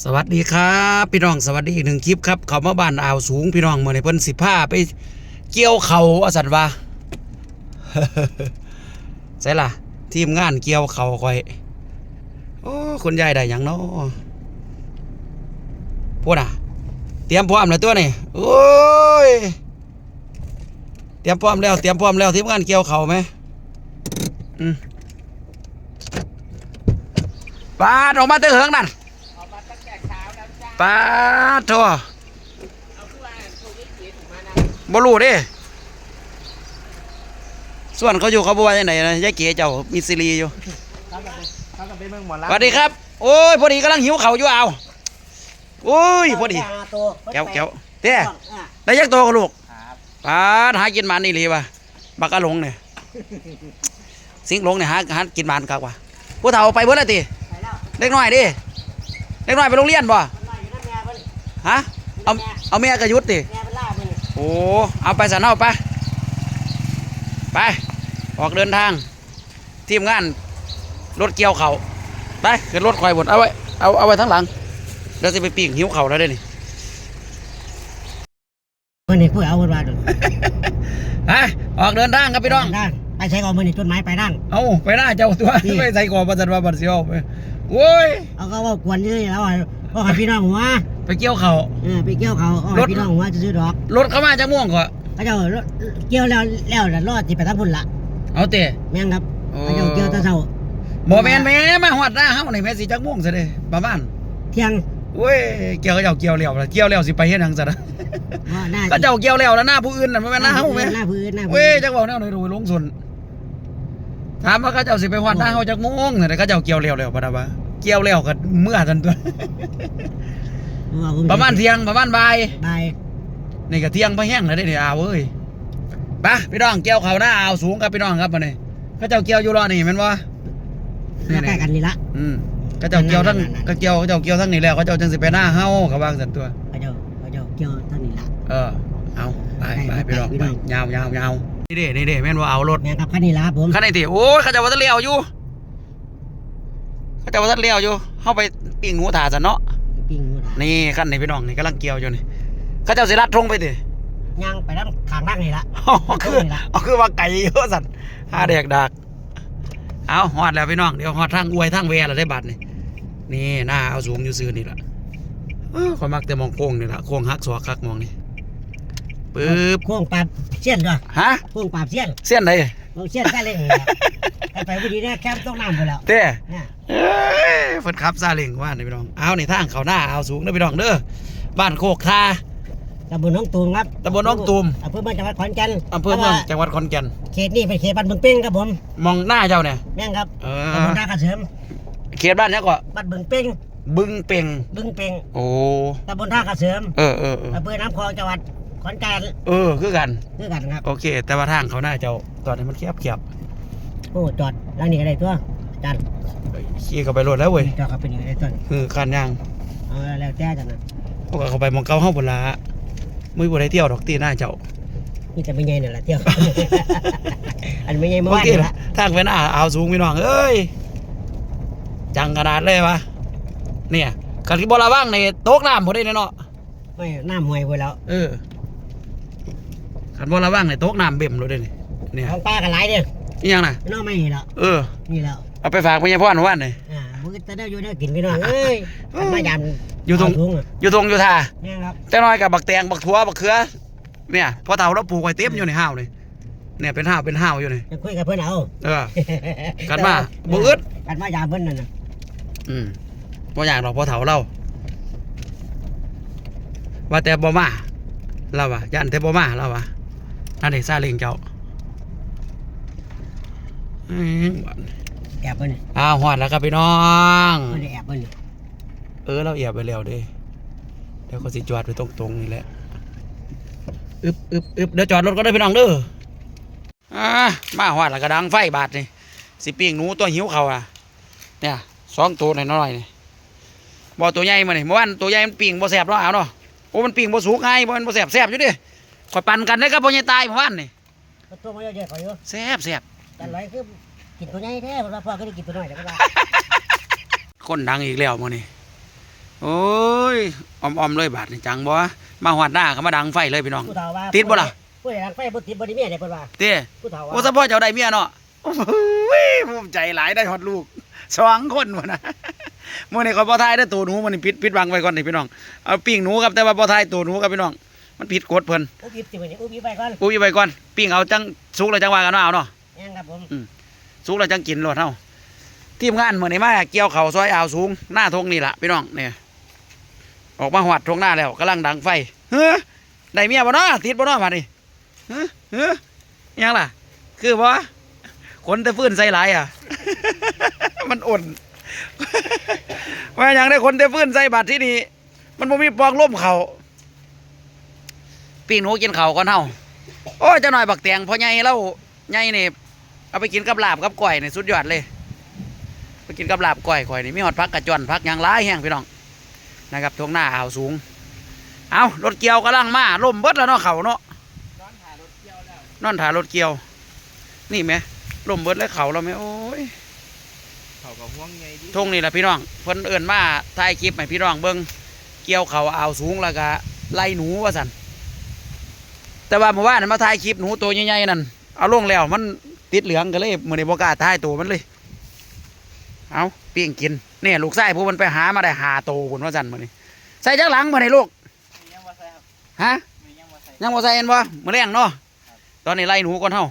สวัสดีครับพี่น้องสวัสดีอีกหนึ่งคลิปครับเขามาบ้านอ่าวสูงพี่น้องเมื่อในเพิ่นสิผ้าไปเกี่ยวเขาอสันวาใช่ล่ะ ทีมงานเกี่ยวเขาคอย โอ้คุณยายได้ยังเนาะพูดอะ เตรียมพร้อมแล้วตัวนี่โอ้ยเตรียมพร้อมแล้วเตรียมพร้อมแล้วทีมงานเกี่ยวเขาไหมอืมปาดออกมาเตอเหิงนั่น ออกมาตั้งแต่เช้าแล้วจ้าปาดโทั่วเอาผู้ว่าผู้วิจิตรมานะบ่รู้เด้ส่วนเขาอยู่เขาบ่ว่าจังไดนะยายเก๋เจ้ามีซีรีส์อยู่เขาจะไปเขาจะไปเมืองหมอสลำวัสดีครับ โอ้ยพอดีกำลังหิวข้าวอยู่เอาโอ้ยพอดีแก้วแก้วเต้ได้ยักตัวกับลูกครับปาดหากินหมันนี่ลีว่ะบักกะหลงเนี่ยสิงหลงเนี่ยหาหากินหมันคักว่ะผู้เฒ่าไปเบิดแล้วติไปแล้วเด็กน้อยดิเด็กน้อยไปโรงเรียนบ่ ฮะ เอาเอาเมียกระยุดติแม่เป็นล่าเพิ่นโอ้เอาไปสันเอาไปไป ออกเดินทาง ทีมงาน รถเกี่ยวเขาไปขึ้นรถควายบดเอาไว้เอาเอาไว้ทั้งหลังเดี๋ยวจะไปปีกหิวเขาแล้วเด้อนี่เพิ่นนี่ผู้เอาเพิ่นว่าดูไปออกเดินทางครับพี่น้องด้านไปใช้ก่อนเพิ่นนี่ต้นไม้ไปด้านเอาไปหน้าเจ้าตัวนี่ไม่ใส่กรอบบันสันว่าบันเสียวไปโอ้ยเอาก็ว่ากวนอยู่นี่แล้ว ว่าว่าให้พี่น้องหัวไปเกี่ยวเขาเออไปเกี่ยวเขาเอารให้ถพี่น้องหัวจะซื้อดอกรถเข้ามาจากม่วงก่อนเขาเจ้ารถเกี่ยวแล้วแล้วแล้วรอดสิไปทางพุ่นละเอาเตะแม่นครับโอ้เขาเจ้าเกี่ยวแตะเช้าบ่แมนแม่มาหอดหน้าเฮาในแม่สีจากม่วงซะเด้ประมาณเที่ยงโอ้ยเกี่ยวก็เจ้าเกี่ยวแล้วล่ะเกี่ยวแล้วสิไปเฮ็ดหยังซะนะว่าหน้าก็เจ้าเกี่ยวแล้วแล้วหน้าผู้อื่นน่ะบ่แม่นหน้าเฮาแม่หน้าพื้นหน้าพื้เว้ยนจักเว้าแนวไหนดูลงสนถามว่าเขาเจ้าสิไปฮอดหน้าเฮาจักโมงน่ะแต่เขาเจ้าเกี่ยวแล้วแล้วปะนะวะ เกี่ยวแล้วก็เมื่อทันตัวว่าผประมาณเที่ยงประมาณบ่ายบายนี่ก็เที่ยงไปแห้งแล้วได้นี่อ้าวเอ้ยไปพี่น้องเกี่ยวเขาหน้าอ้าวสูงครับพี่น้องครับมานี่เขาเจ้าเกี่ยวอยู่รอนี่แม่นบ่มาใกล้กันนี่ละ อืมเขาเจ้าเกี่ยวทั้งนั่นๆๆเขาเกี่ยวเขาเจ้าเกี่ยวทั้งนี่แล้วเขาเจ้าจังสิไปหน้าเฮาเขาวางสันตัวเขาเจ้าเขาเจ้าเกี่ยวเท่านี้ละ เออ เอาไปไปไปพี่น้องพี่ไปน้อง ยาวยาวยาวนี่เด้นี่เด้แม่นว่าเอารถแม่นครับคันนี้ละครับผม คันไหนติโอ้ยเขาเจะว่าจะเลี้ยวอยู่ เขาเจะว่าจะเลี้ยวอยู่เข้าไปปิ้งหมูถาสันเนาะปิ้งหมูถานี่คันนี้พี่น้องนี่กำลังเกี่ยวอยู่นี่เขาเจ้าสิรัดตรงไปติย่างไปด้านข้างล่างนี่ละ อ๋อคืออ๋อคือว่าไก่เยอะสันหาแดกดักเอาฮอดแล้วพี่น้อง เดี๋ยวฮอดทางอวยทางแวแล้วได้บัตรนี่นี่หน้าเอาสูงอยู่ซื้อนี่ล่ะเออขอยมักแต่มองโค้งนี่ล่ะโค้งฮักสวกคักมองนี่ปึ๊บโค้งปราบเสี้ยนด้วยฮะโค้งปราบเสี้ยนเส้นไหน เราเสี้ยนได้เลยไปไปพอดีเนี่ยแคมป์ต้องน้ำไปแล้วเต้เนี่ยเอ้ยเพิ่นขับซาเล้งว่านี่พี่น้องเอานี่ทางเขาหน้าเอาสูงเด้อพี่น้องเด้อบ้านโคกคาตำบลหน้องตูมครับตำบลหนองตูมอำเภอเมืองจังหวัดขอนแก่นอำเภอเมืองจังหวัดขอนแก่นเขตนี้เป็นเขตบ้านบึงเป้งครับผมมองหน้าเจ้าเนี่ยแม่งครับเอตำบอลท่ากระเสริมเขตบ้านเนี้ยก็บ้านบึงเป้งบึงเป่งบึงเป้งโอ้ตำบลท่ากระเสริมเออเออเอออำเภอน้ำคลองจังหวัด ขอนแก่นเออคือกัน คือกันครับ โอเค แต่ว่าทางเขาหน้าเจ้าตอนนี้มันแคบเขียบโอ้จอดแล้วนี่ก็ได้ตัวอาจารย์ขี่เข้าไปรถแล้วเว้ยจอดเข้าไปนี่ก็ได้ตัวคือการย่างเอาแล้วแต่จังนะพวกเขาไปมองเก้าห้องบนละมือบ่ได้เที่ยวดอกตีหน้าเจ้านี่จะไม่ใหญ่นี่แหละเที่ยวอันไม่ใหญ่เมื่อบางวานทีนี่ละทางไปหน้าเอาสูงพี่น้องเอ้ยจังขนาดเลยวะเนี่ยกันที่บอระว่างในโต๊ะน้ำพอได้เนาะไม่น้ำห่วยไปแล้ว เออ ขันบอระว่างในโต๊ะน้ำเบิ่มเลยเด้นี่เนี่ยของป้ากันหลายเด้อนี่ยังน่ะน้องไม่นี่แล้วเออ นี่แล้วเอาไปฝากพญาพ่อนวันเลยอ่ามึงจะได้อยู่ได้กินพี่น้องเอ้ยขันมายามอยู่ตรงเาถุงอะอยู่ตรงอยู่ท่าเนี่ยครับแต่น้อยกับบักแตงบักถั่วบักเขือเนี่ยพอเต่าเราปลูกไว้เต็มอยู่ในห้าวเลยเนี่ยเป็นห้าวเป็นห้าวอยู่นี่จะคุยกับเพื่อนเอาเออกันมาบ่อึดกันมายามเพื่อนนั่นน่ะอืมบ่อยากหรอกพอเถาเราว่าแต่บ่มาเราว่ายันแต่บ่มาเราว่า นั่นเด็กซาเล้งเจ้าอื้อหวานแอบเพื่อนนี่อ้าวหอดแล้วครับพี่น้องเพื่อนแอบเพื่อนนี่เออเราเอียบไปแล้วเด้เดี๋ยวเขาสิจอดไปตรงๆนี่แหละอึบอึบอึบเดี๋ยวจอดรถก็ได้อพี่น้องเด้ออ่ามาหอดแล้วก็ดังไฟบาดนี่สิปิ้งหนูตัวหิวเขาอะเนี่ยสองตัวหน่อยๆนี่บ่ตัวใหญ่มานี่เมื่อวานตัวใหญ่มันปิ้งบ่แสบเนาะเอาเนาะโอ้มันปิ้งบ่สุกไงบ่มันบ่แสบแสบอยู่ดิ ข่อยปั่นกันได้กับพ่อใหญ่ตายเมื่อวานนี่ก็ตัวมันเยอะๆกว่าอยู่แสบแสบแต่ไรคือกินตัวใหญ่แท้เพราะว่าพ่อก็ได้กินตัวน้อยแต่ก็ได้คนดังอีกแล้วมื้อนี้โอ้ยออมๆเลยบาดนี่จังบ่มาหอดหน้าก็มาดังไฟเลยพี่น้อง ผู้เฒ่าว่าติดบ่ล่ะผู้ใดทางไฟบ่ติดบ่ได้เมียเนี่ยเพิ่นว่าเต้ผู้เฒ่าว่าโอ้สะพ่อเจ้าได้เมียเนาะโอ้ยภูมิใจหลายได้ฮอดลูกสองคนวะนะมื้อนี้ก็บ่ทายได้อตัวหนูมันนี่ปิดปิดบังไว้ก่อนนี่พี่น้องเอาปิ้งหนูครับแต่ว่าบ่ทายตัวหนูครับพี่น้อง มันผิดกฎเพิ่นอุบอิบสิมื้อนี้อุบอิบไปก่อนปุ้ยไว้ก่อนปิ้งเอาจังสุกแล้วจังว่ากันว่าเอาเนาะแม่นครับผมสุกแล้วจังกินโลดเฮาทีมงานมื้อนี้มาเกี่ยวข้าวซอยอ่าวสูงหน้าทงนี่ล่ะพี่น้องเนี่ยออกมาหวัดทงหน้าแล้วกำลังดังไฟเฮ้อได้เมียบ่เนาะติดบ่เนาะมาดิเฮ้อเฮ้ออิหยังล่ะ คือบ่คนแต่ฟื้นใส่หลายอะ มันอ่อนว่าอย่างได้คนแต่ฟื้นใส่บาดที่นี่มันบ่มีปองล่มเขา ปีหนูกินเขาก่อนเฮาโอ้เจ้าหน่อยบักแตงพอใหญ่เล่าใหญ่นี่เอาไปกินกับลาบกับก้อยเนี่ยสุดยอดเลยไปกินกับลาบก้อยก้อยนี่มีหอดพักกระจอนพักยางร้ายแห้งพี่น้องนะครับทวงหน้าอ่าวสูง เอารถเกี่ยวกำลังมาล่มเบิดแล้วเนาะเขาเนาะนอนถ่ายรถเกี่ยว นี่ไหมล่มเบิดแล้วเขาเราไหมโอ้ยเขากับห่วงไงดิทงนี่แหละพี่น้องเพิ่นเอิ้นมาถ่ายคลิปให้พี่น้องเบิ่งเกี่ยวเขาอ่าวสูงแล้วก็ไล่หนูว่าสั่น แต่ว่าเมื่อวานนนมาถ่ายคลิปหนูตัวใหญ่ๆนั่นเอาลงแล้วมันติดเหลืองก็เลยมื้อนี้บ่กล้าถ่ายตัวมันเลย เอาปิ้งกินเนี่ยลูกไส้ผู้มันไปหามาได้หาโตพุ่นว่าสั่นมื้อนี้ใส่จักหลังมื้อนี้ลูกมียังมาใส่ครับฮะมียังมาใส่ยังบ่ใส่เห็นบ่มื้อแรงเนาะตอนนี้ไล่หนูก่อนเฮา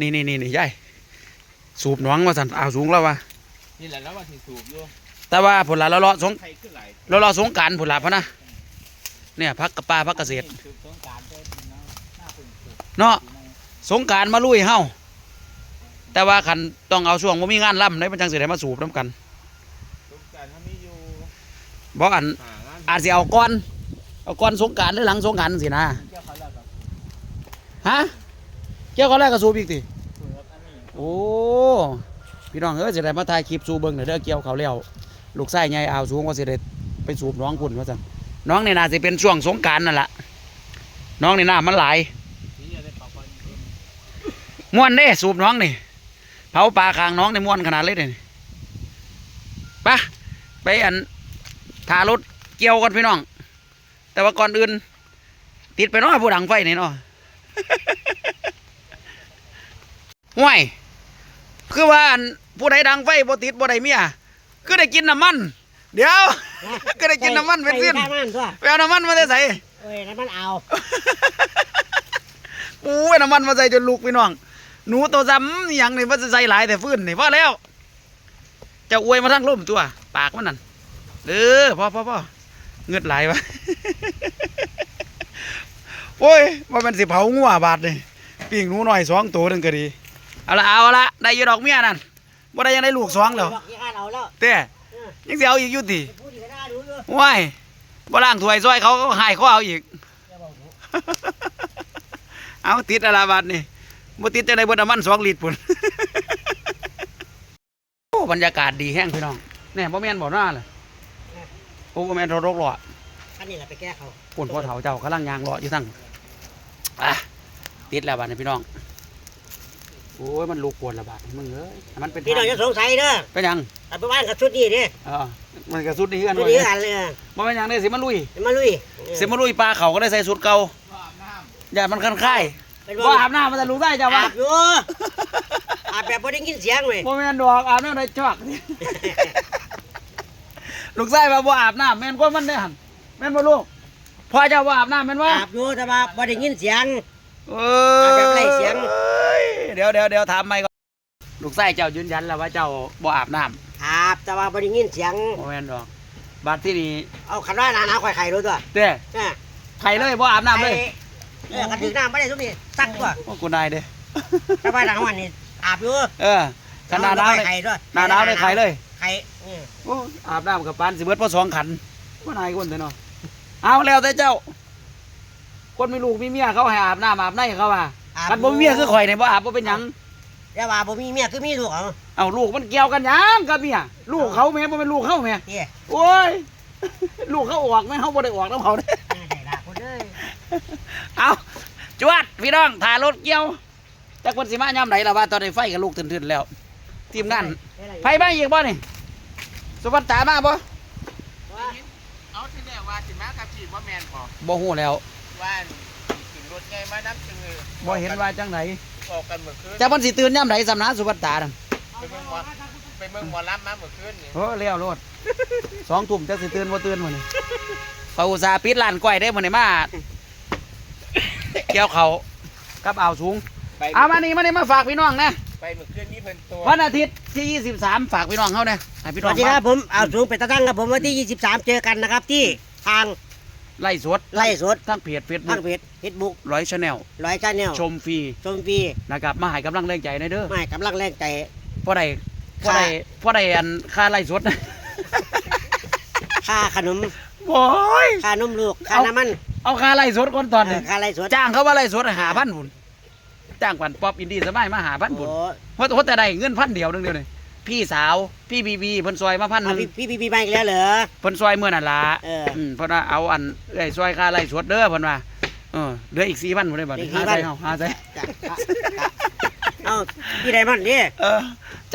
นี่นี่นี่นี่ยายสูบหนองว่าสั่นอ่าวสูงแล้วว่ะนี่แหละแล้วว่าที่สูบอยู่แต่ว่าผลละเลาะๆสงใครขึ้นไหลเรารอสงกรารผลลัพธ์นะเนี่ยพักกับปลาพักเกษตร เนาะพี่น้องสงกรารมาลุยเฮาแต่ว่าขันต้องเอาช่วงว่ามีงานล่ำในมันจังสิได้มาสูบน้ำกันสงกรารถ้ามีอยู่บ่อันหางานอาจสิเอาก้อน เอาก้อนสงกรารหรือหลังสงกรารสินะเกี่ยวเขาแล้วกับฮะเกี่ยวกับแรกก็สูบอีกติสูบอันนี้โอ้พี่น้องเอ้ยสิได้มาถ่ายคลิปสูบเบิ่งเด้อเด้อเกี่ยวเขาแล้วลูกไส้ใหญ่อ่าวสูงว่าสิได้ไปสูบน้องคุณว่าซั่นน้องนี่น่าสิเป็นช่วงสงกรารนั่นล่ะน้องนี่น้ามันหลาย ที่จะได้ปรับปรุงเพิ่ มม่วนเด้สูบน้องนี่เผาปลาคางน้องในม่วนขนาดเลยเด้นี่ไปะไปอันทารถเกี่ยวกันพี่น้อง แต่ว่าก่อนอื่น ติดไปเนาะผู้ดังไฟนี่เนาะห่วยคือว่าอันผู้ใดดังไฟบ่ติดบ่ได้เมียคือได้กินน้ำมัน เดี๋ยว ก็ได้กินน้ำมันเป็นสิ้นใส่ข้ามันตัวไปเอาน้ำมันมาได้ใส่โอ้ยน้ำมันเอาโอ้ยน้ำมันมาใส่จนลูกพี่น้อง หนูตัวซ้ำอหย่างนี่มันจะใส่หลายแต่ฟื้นนี่พอแล้ว จะอวยมาทั้งล่มตัว ปากมันนั่นเออพ่อพ่อพ่อเงือดไหลวะโอ้ยว่ามันสิเผางัวบาดนี่ปิ้งหนูหน่อยสองตัวนึงก็ดี เอาละเอาละได้อยี่ดอกเมียนั่นบ่ได้ยังได้ลูกสองแล้วยี่ห้าเอาแล้วเต้ยังสิเอาอีกอยู่ติพูดอีกก็ได้ดูอยู่ว้ายบ่ล่างถ้วยซอยเขาก็หายเขาเอาอีกอย่าบอกหนูเอาติดอะไรบาดนี่ บ่ติดจะได้เบนน้ำมันสองลิตรพุ่นโอ้บรรยากาศดีแห้งพี่น้องแน่บ่แม่นบ่หน้าเลยโอ้บ่แม่นรถรกหรอกอันนี้แหละไปแก้เขาปุ่นพ่อเฒ่าเจ้ากำลังยางรออยู่ทั้งอะติดแล้วบาดนี่พี่น้องโอ้ยมันลูกปวดละบาดนี่มึงเอ้ยมันเป็นพี่น้องจะสงสัยเด้อเป็นหยังแต่ไปบ้านกับชุดนี้เด้เออมันก็สุดดีกันชุดบ่นี้กันเลยบ่เป็นหยังเด้สิมันลุยมาลุยสิมันลุยปลาเขาก็ได้ใส่สุดเก่าว่าอาบน้อย่ามันคันค่าย เป็นบ่อาบน้ำมันจะรู้ได้จ้ะวะอาบอยู่อาบแบบบ่ได้ยินเสียงเลยบ่แม่นดอกอาบน้ำได้จอกลูกชายว่าบ่อาบน้ำแม่นกว่ามันได้หั่นแม่นบ่ลูกพ่อเจ้าบ่อาบน้ำแม่นบ่อาบอยู่แต่ว่าบ่ได้ยินเสียง เออาบแบบไร้เสียงอ้ยเดี๋ยวเดี๋ยวเดี๋ยวถามใหม่ก่อนลูกชายเจ้ายืนยันแล้วว่าเจ้าบ่อาบน้อาบแต่ว่าบ่ได้ยินเสียงำบ่แม่นดอกบัดที่นี่เอาคันว่าหนาหนาวข่อยไข่รู้ตัวเด้ น่ะไผเลยบ่อาบน้ำเลยไข่ เออกันถึงน้ำบ่ได้ทุกทีซักตัวโอ้กูนายเด้แต่ว่าหลังวันนี้อาบอยู่เออขนาดหนาวเลยไข่ด้วยหนาหนาวเลยไข่เลยไข่อืมโอ้อาบน้ำกับปานสิเบิดพอสองขันบ่นายคนเด้อเนาะเอาแล้วแต่เจ้า คนมีลูกมีเมียเขาให้อาบน้ำอาบในเขาว่าอาบคันบ่มีเมียคือข่อยนี่บ่อาบบ่เป็นหยังแต่ว่าบ่มีเมียคือมีลูกเอาเอาลูกมันเกี่ยวกันหยังกับเมียลูกเขาแม่บ่เป็นลูกเขาแม่เตี้ยโอ้ยลูกเขาออกแม่เขาบ่ได้ออกน้ำเขาเด้ ได้ละคนเอ้ย เอาจวดพี่น้องถ่ายรถเกี่ยวจักคนสิมายามไหนล่ะว่าตอนนี้ไฟกับลูกตื่นๆแล้ว ทีมงานไผมาอีกบ่นี่สวัสดิ์ตามาบ่ว่าสิมากับพี่ว่าแมนบอกบ่ฮู้แล้วว่าขึ้นรถไงมานับจึงเลยบ่เห็นว่าจังไดออกกันเมื่อคืนจะมันสิตื่นย่ำไหนสำนักสุภัตตานั่นไปเมืองหมอไปเมืองหมอลำมาเมื่อคืนนี่โอ้เลี้ยวโลดสองทุ่มจะสิตื่นบ่ตื่นมื้อนี้เขาอุตส่าห์ปิดร้านก้อยได้มื้อนี้มา เกี่ยวเขาวกับอ่าวสูง ไปเอามานี่มานี่มาฝากพี่น้องนะไปเมื่อคืนนี้เพิ่นตัววันอาทิตย์ที่ 23 ฝากพี่น้องเขานะให้พี่สน้อวังสดีครับมาผมเอาสูงไปตะตั้งครับผมวันที่ 23 เจอกันนะครับที่ทางไล่สดไล่สดทั้งเพจทาง Facebook เพจเฟซบุ๊กร้อยชาแนลร้อยชาแนลชมฟรีชมฟรีนะครับมาให้กำลังแรงใจในอยเด้อไม่กำลังแรงใจ เพราะใดเพราะใดเพราะใดอันค่าไล่สด ค่าขนมโอ้ยค่านมลูก ค่าเอาน้ำมัน เอาค่าไล่สดก่อนตอนเอนี้อค่าไล่สดจ้างเขาว่าไล่สดหาพันบุญจ้างปันป๊อปอินดี้สบายมาหาพันบุญโอ้เพราะเพราะแต่ได้เงินพันเดียวนึงเดียวเลยพี่สาวพี่บีบีเพิ่นซอยมาพันหเอานึงพี่พี่พี่พี่ไปอีกแล้วเหรอ เพิ่นซอยเมื่อนั่นล่ะเอออื มเพิ่นว่าเอาอันเอ้ยซอยค่าไล่สดเด้อเพิ่นว่าเออเหลืออีก4,000บ่ได้บัดนี้หาใส่เฮาหาใส่จ้ะจ้ะเอาพี่ไดมอนด์ดิเออ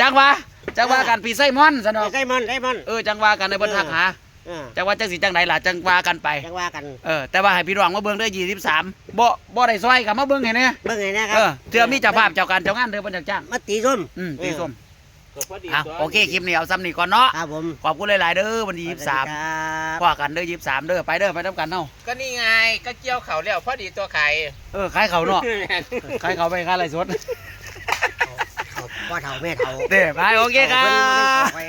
จังว่าจังว่ากันพี่ไส้มอนซะเนาะไดมอนด์ไดมอนด์ เออจังว่ากันในเพิ่นทักหาเออจังว่าจังสิจังไดล่ะจังว่ากันไป จังว่ากัน เออแต่ว่าให้พี่น้องมาเบิ่งเด้อ23บ่บ่ได้ซอยก็มาเบิ่งให้แหน่เบิ่งไงนะครัเออเทื่อมีเจ้าภาพเจ้าการเจ้างานเด้อเพิ่นจักจ้างมาตีส้ม อืมตีส้มก็พอดีอะตัวโอเคคลิปนี้เอาซ้ำนี่ก่อนเนาะครับผมขอบคุณหลายๆเด้อวันที่ยี่สิบสามสวัสดีครับว่ากันเด้อยี่สิบสามเด้อไปเด้อไปทำกันเนาะก็นี่ไงก็เกี่ยวเขาแล้วพอดีตัวไข่ เออขายเขาเนาะขายเขาไปขายอะไรสดพ่อเฒ่าแม่เฒ่าเด้อไปโอเคครัพิ่นบ่ได้บขอไว้